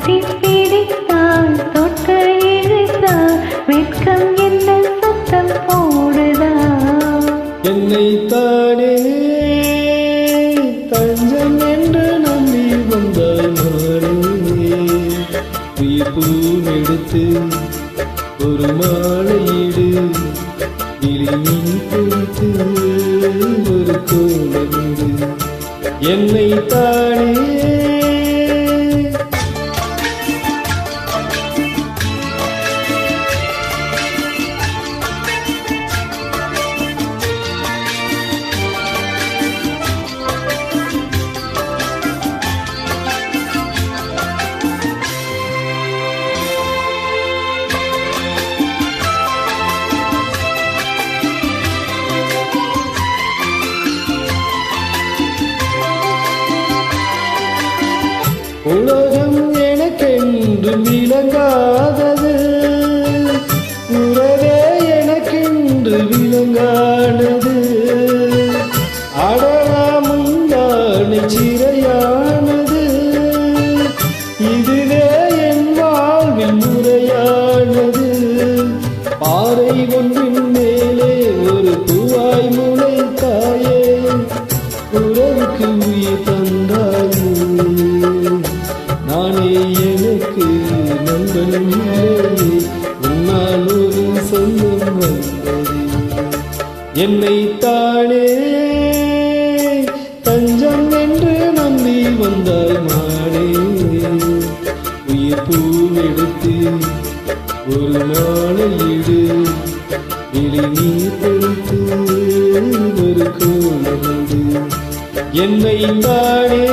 கட்டி பிடித்தாள் தொட்டு இழுத்தாள் வெட்கம் என்ன சத்தம் போடுதா? என்னை தானே தஞ்சம் என்று நம்பி வந்தால் மாறே உயிர்பூன் எடுத்து என்னை தான் உலகம் எனக்கென்று விளங்காதது. உறவே எனக்கென்று விளங்கானது. அடலாமுந்தானை சிறையானது. இதுவே என் வாழ்வில் முறையானது. பாறை ஒன்று வந்தது என்னை தானே தஞ்சம் என்று நம்பி வந்தாய் மாடே உயிர் பூவெடுத்து ஒரு மாலையிடு இடி. நீர் தெளித்து ஒரு கோலமிடு என்னை தானே